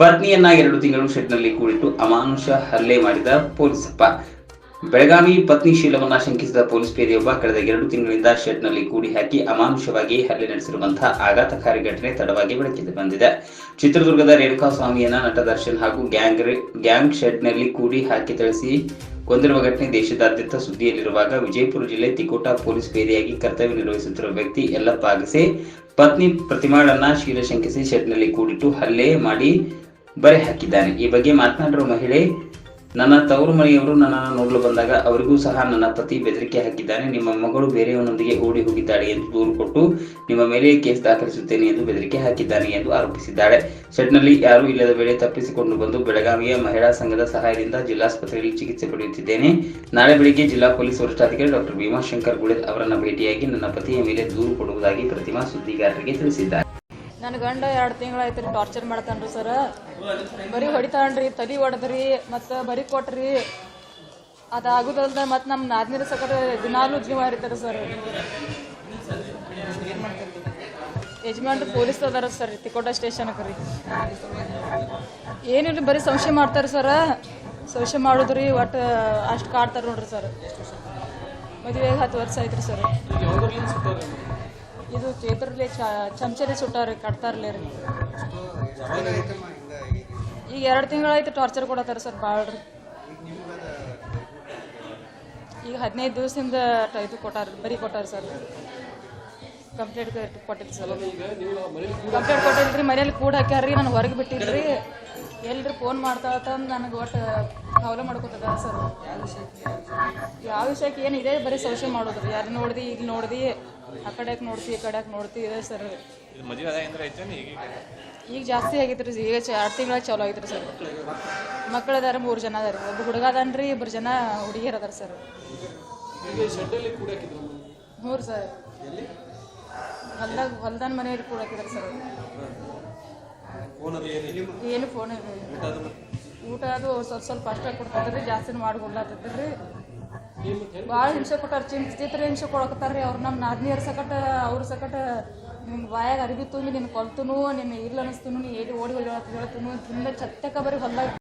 ಪತ್ನಿಯನ್ನ ಎರಡು ತಿಂಗಳು ಶೆಡ್ನಲ್ಲಿ ಕೂಡಿಟ್ಟು ಅಮಾನುಷ ಹಲ್ಲೆ ಮಾಡಿದ ಪೊಲೀಸಪ್ಪ. ಬೆಳಗಾವಿ ಪತ್ನಿ ಶೀಲವನ್ನ ಶಂಕಿಸಿದ ಪೊಲೀಸ್ ಪೇದೆಯೊಬ್ಬ ಕಳೆದ ಎರಡು ತಿಂಗಳಿಂದ ಶೆಡ್ನಲ್ಲಿ ಕೂಡಿ ಹಾಕಿ ಅಮಾನುಷವಾಗಿ ಹಲ್ಲೆ ನಡೆಸಿರುವಂತಹ ಆಘಾತಕಾರಿ ಘಟನೆ ತಡವಾಗಿ ಬೆಳಕಿಗೆ ಬಂದಿದೆ. ಚಿತ್ರದುರ್ಗದ ರೇಣುಕಾ ಸ್ವಾಮಿಯನ್ನ ನಟ ದರ್ಶನ್ ಹಾಗೂ ಗ್ಯಾಂಗ್ ಗ್ಯಾಂಗ್ ಶೆಡ್ನಲ್ಲಿ ಕೂಡಿ ಹಾಕಿ ಥಳಿಸಿ ಕೊಂದಿರುವ ಘಟನೆ ದೇಶದಾದ್ಯಂತ ಸುದ್ದಿಯಲ್ಲಿರುವಾಗ ವಿಜಯಪುರ ಜಿಲ್ಲೆ ತಿಕೋಟ ಪೊಲೀಸ್ ಪೇದೆಯಾಗಿ ಕರ್ತವ್ಯ ನಿರ್ವಹಿಸುತ್ತಿರುವ ವ್ಯಕ್ತಿ ಎಲ್ಲಪ್ಪ ಪತ್ನಿ ಪ್ರತಿಮಾಳನ್ನ ಶೀಲ ಶಂಕಿಸಿ ಶೆಡ್ನಲ್ಲಿ ಕೂಡಿಟ್ಟು ಹಲ್ಲೆ ಮಾಡಿ ಬರೆ ಹಾಕಿದ್ದಾನೆ. ಈ ಬಗ್ಗೆ ಮಾತನಾಡಿರುವ ಮಹಿಳೆ, ನನ್ನ ತವರು ಮನೆಯವರು ನನ್ನನ್ನು ನೋಡಲು ಬಂದಾಗ ಅವರಿಗೂ ಸಹ ನನ್ನ ಪತಿ ಬೆದರಿಕೆ ಹಾಕಿದ್ದಾನೆ. ನಿಮ್ಮ ಮಗಳು ಬೇರೆಯವನೊಂದಿಗೆ ಓಡಿ ಹೋಗಿದ್ದಾಳೆ ಎಂದು ದೂರು ಕೊಟ್ಟು ನಿಮ್ಮ ಮೇಲೆ ಕೇಸ್ ದಾಖಲಿಸುತ್ತೇನೆ ಎಂದು ಬೆದರಿಕೆ ಹಾಕಿದ್ದಾನೆ ಎಂದು ಆರೋಪಿಸಿದ್ದಾಳೆ. ಶೆಡ್ನಲ್ಲಿ ಯಾರೂ ಇಲ್ಲದ ವೇಳೆ ತಪ್ಪಿಸಿಕೊಂಡು ಬಂದು ಬೆಳಗಾವಿಯ ಮಹಿಳಾ ಸಂಘದ ಸಹಾಯದಿಂದ ಜಿಲ್ಲಾಸ್ಪತ್ರೆಯಲ್ಲಿ ಚಿಕಿತ್ಸೆ ಪಡೆಯುತ್ತಿದ್ದೇನೆ. ನಾಳೆ ಬೆಳಿಗ್ಗೆ ಜಿಲ್ಲಾ ಪೊಲೀಸ್ ವರಿಷ್ಠಾಧಿಕಾರಿ ಡಾಕ್ಟರ್ ಭೀಮಾಶಂಕರ್ ಗುಳೇದ್ ಅವರನ್ನು ಭೇಟಿಯಾಗಿ ನನ್ನ ಪತಿಯ ಮೇಲೆ ದೂರು ಕೊಡುವುದಾಗಿ ಪ್ರತಿಮಾ ಸುದ್ದಿಗಾರರಿಗೆ ತಿಳಿಸಿದ್ದಾರೆ. ನನ್ನ ಗಂಡ ಎರಡು ತಿಂಗಳಾಯ್ತು ರೀ ಟಾರ್ಚರ್ ಮಾಡ್ತಾನ್ರಿ ಸರ್ ಬರೀ ಹೊಡಿತಾನ್ರಿ, ತಲೆ ಹೊಡೆದ್ರಿ ಮತ್ತು ಬರೀ ಕೊಟ್ರಿ. ಅದಾಗುದಲ್ದ ಮತ್ತು ನಮ್ಮ ನಾದಿನ ಸಕರ ದಿನಾಲೂ ಜೀವ ಇರ್ತಾರೆ ಸರ್ ಯಜಮಾನ್ರು ಪೊಲೀಸ್ ಅದಾರ ಸರ್ ತಿಕೋಟ ಸ್ಟೇಷನ್ಗೆ ರೀ. ಏನಿಲ್ಲ ಬರೀ ಸಂಶಯ ಮಾಡ್ತಾರೆ ಸರ್ ಸಂಶಯ ಮಾಡೋದ್ರಿ, ಒಟ್ಟು ಅಷ್ಟು ಕಾಡ್ತಾರೆ ನೋಡ್ರಿ ಸರ್ ಮದುವೆಗೆ ಹತ್ತು ವರ್ಷ ಆಯ್ತು ಸರ್ ಇದು ಚೇತ್ರಲಿ ಚಮಚರಿ ಸುಟ್ಟಾರಿ ಕಟ್ತಾರಲ್ಲ ರೀ. ಈಗ ಎರಡು ತಿಂಗಳಾಯ್ತು ಟಾರ್ಚರ್ ಕೊಡತ್ತಾರ ಸರ್ ಭಾಳ ರೀ. ಈಗ ಹದಿನೈದು ದಿವಸದಿಂದ ಇದು ಕೊಟ್ಟಾರ, ಬರೀ ಕೊಟ್ಟಾರ ಸರ್. ಕಂಪ್ಲೇಂಟ್ ಕೊಟ್ಟಿದ್ದು ಸರ್. ಕಂಪ್ಲೇಂಟ್ ಕೊಟ್ಟಿಲ್ರಿ ಮನೇಲಿ ಕೂಡ ಹಾಕ್ಯಾರ್ರಿ ನಾನು ಹೊರಗೆ ಬಿಟ್ಟಿಲ್ರಿ ಎಲ್ರಿ ಫೋನ್ ಮಾಡ್ತಾ ತಂದು ನನಗೆ ಒಟ್ಟು ಹವಲ ಮಾಡ್ಕೊತದ ಸರ್ ಯಾವ ವಿಷಯಕ್ಕೆ? ಏನು ಇದೇ ಬರೀ ಸಂಶಯ ಮಾಡೋದ್ರಿ ಯಾರು ನೋಡ್ದಿ ಈಗ ನೋಡ್ದಿ ಆ ಕಡೆಗೆ ನೋಡ್ತಿ ಈ ಕಡೆಗೆ ನೋಡ್ತಿ ಇದೆ ಸರ್ ಈಗ ಜಾಸ್ತಿ ಆಗೈತ್ರಿ ಈಗ ಎರಡು ತಿಂಗಳ ಚಲೋ ಆಗೈತ್ರಿ ಸರ್ ಮಕ್ಕಳು ಅದಾರ ಮೂರು ಜನ ಅದಾರ. ಒಬ್ಬ ಹುಡುಗ ಅದನ್ರಿ ಇಬ್ಬರು ಜನ ಹುಡುಗಿಯರ್ ಅದಾರ ಸರ್ ಹ್ಞೂ ರೀ ಸರ್ ಹೊಲ್ದಾಗ ಹೊಲ್ದಾನ ಮನೆಯಲ್ಲಿ ಕೂಡ ಹಾಕಿದಾರೆ ಸರ್ ಏನು? ಫೋನ್ ಊಟ ಅದು ಸ್ವಲ್ಪ ಸ್ವಲ್ಪ ಅಷ್ಟೇ ಕೊಡ್ತಿದ್ರಿ ಜಾಸ್ತಿ ಮಾಡ್ಕೊಡ್ಲಾತಿದ್ರಿ. ಭಾಳ ಹಿಂಸೆ ಕೊಟ್ಟಾರ ಚಿಂತಿತ್ರ ಹಿಂಸೆ ಕೊಡಕತ್ತಾರ್ರಿ ಅವ್ರು ನಮ್ಮ ನಾದಿನಿಯರ್ ಸಕಟ ಅವ್ರ ಸಕಟ ನಿಮ್ಗೆ ಬಾಯಾಗ ಅರಿವಿ ತುಂಬಿ ನಿನ್ನ ಕೊಲ್ತುನು ನಿನ್ನ ಇಲ್ಲ ಅನಿಸ್ತನು ನೀ ಎಲ್ಲಿ ಓಡಿ ಹೋಗಿ ಹೇಳ್ತನು ತುಂಬ ಚತ್ತಕ ಬರೀ ಹೊಲ್ದಾಗ